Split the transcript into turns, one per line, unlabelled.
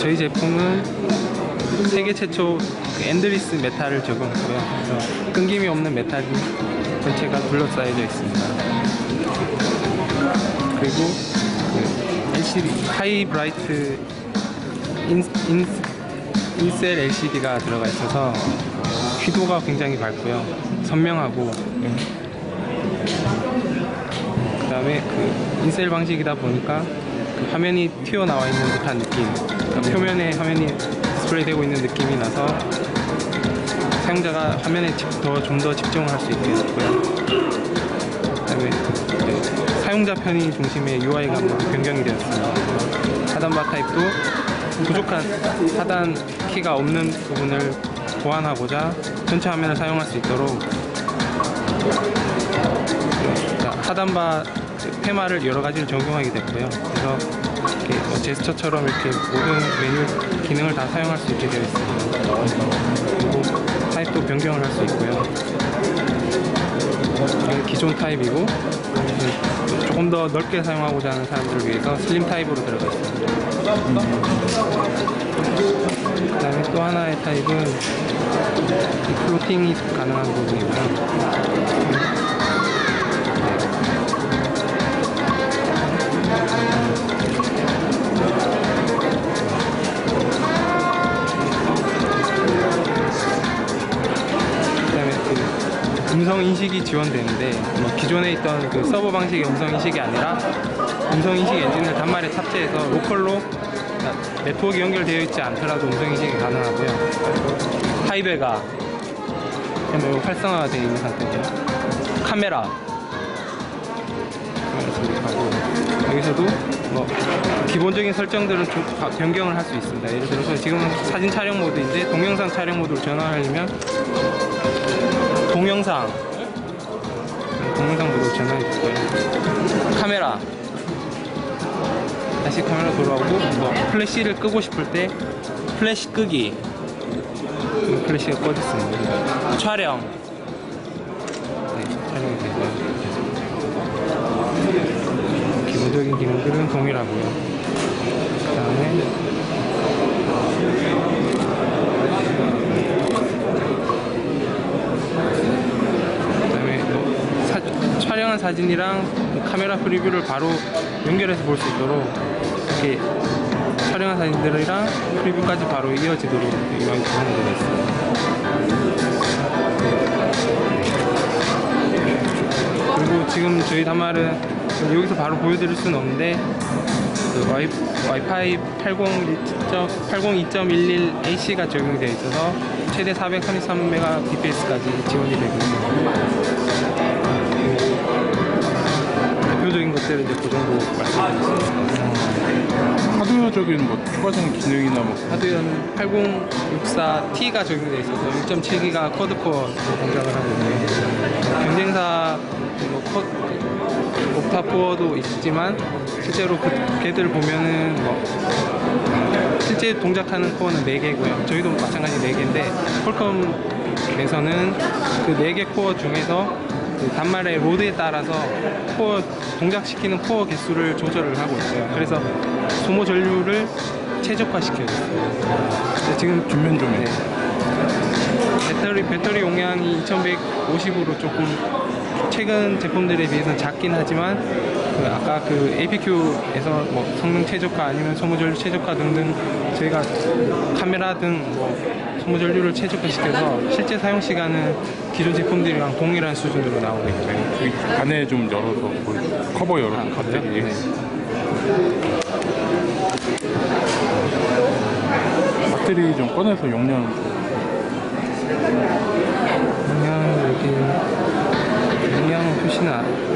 저희 제품은 세계 최초 그 앤드리스 메탈을 적용했고요. 그래서 끊김이 없는 메탈이 전체가 둘러싸여져 있습니다. 그리고 그 LCD 하이 브라이트 인셀 LCD가 들어가 있어서 휘도가 굉장히 밝고요. 선명하고 그 다음에 그 인셀 방식이다 보니까 그 화면이 튀어나와 있는 듯한 느낌 표면에 화면이 디스플레이 되고 있는 느낌이 나서 사용자가 화면에 더 좀 더 집중을 할 수 있게 됐고요 그 다음에 그 사용자 편의 중심의 UI가 변경이 되었습니다 하단바 타입도 부족한 하단 키가 없는 부분을 보완하고자 전체 화면을 사용할 수 있도록 자, 하단바 테마를 여러 가지를 적용하게 됐고요. 그래서 제스처처럼 이렇게 모든 메뉴 기능을 다 사용할 수 있게 되어 있습니다. 그리고 타입도 변경을 할 수 있고요. 이건 기존 타입이고 조금 더 넓게 사용하고자 하는 사람들을 위해서 슬림 타입으로 들어가 있습니다. 그 다음에 또 하나의 타입은 이 플로팅이 가능한 부분이고요. 음성 인식이 지원되는데 뭐 기존에 있던 그 서버 방식의 음성 인식이 아니라 음성 인식 엔진을 단말에 탑재해서 로컬로 네트워크 연결되어 있지 않더라도 음성 인식이 가능하고요. 하이베가 뭐 활성화가 되어 있는 상태죠. 카메라 여기서도 뭐 기본적인 설정들은 좀 바- 변경을 할 수 있습니다. 예를 들어서 지금 사진 촬영 모드인데 동영상 촬영 모드로 전환하려면 동영상. 동영상 전환해 줄거예요. 카메라. 다시 카메라 돌아오고 뭐 플래시를 끄고 싶을 때 플래시 끄기. 플래시가 꺼졌습니다. 촬영. 네, 촬영이 되고요. 기본적인 기능들은 동일하고요 그 다음에 그다음에 뭐 사진이랑 카메라 프리뷰를 바로 연결해서 볼 수 있도록 이렇게 촬영한 사진들이랑 프리뷰까지 바로 이어지도록 이런 구성이 되어 있습니다. 그리고 지금 저희 단말은 여기서 바로 보여드릴 수는 없는데 그 와이, 와이파이 802.11 AC가 적용되어 있어서 최대 433Mbps까지 지원이 되고 있습니다. 것들은 이제 그 정도 말씀드리겠습니다.
하드웨어적인 뭐 추가적인 기능이나 뭐
하드웨어는 8064T가 적용되어 있어서 6.7기가 쿼드코어 공작을 하고 있고요. 경쟁사 뭐 쿼- 옥타코어도 있지만 실제로 그 걔들 보면은 뭐 실제 동작하는 코어는 4개고요. 저희도 마찬가지 4개인데 퀄컴에서는 그 4개 코어 중에서 그 단말의 로드에 따라서 코어 동작시키는 코어 개수를 조절을 하고 있어요. 그래서 소모 전류를 최적화시켜요. 네, 지금
뒷면 좀
네. 배터리 배터리 용량이 2150으로 조금 최근 제품들에 비해서는 작긴 하지만 그 아까 그 APQ에서 뭐 성능 최적화 아니면 소모 전류 최적화 등등 저희가 카메라 등 뭐 소모 전류를 최적화시켜서 실제 사용 시간은 기존 제품들이랑 동일한 수준으로 나오고 있고요.
여기 안에 좀 열어서 보여 커버 열어서
아,
갑자기?
네.
배터리 좀 꺼내서 용량
용량 여기 용량은 훨씬 안-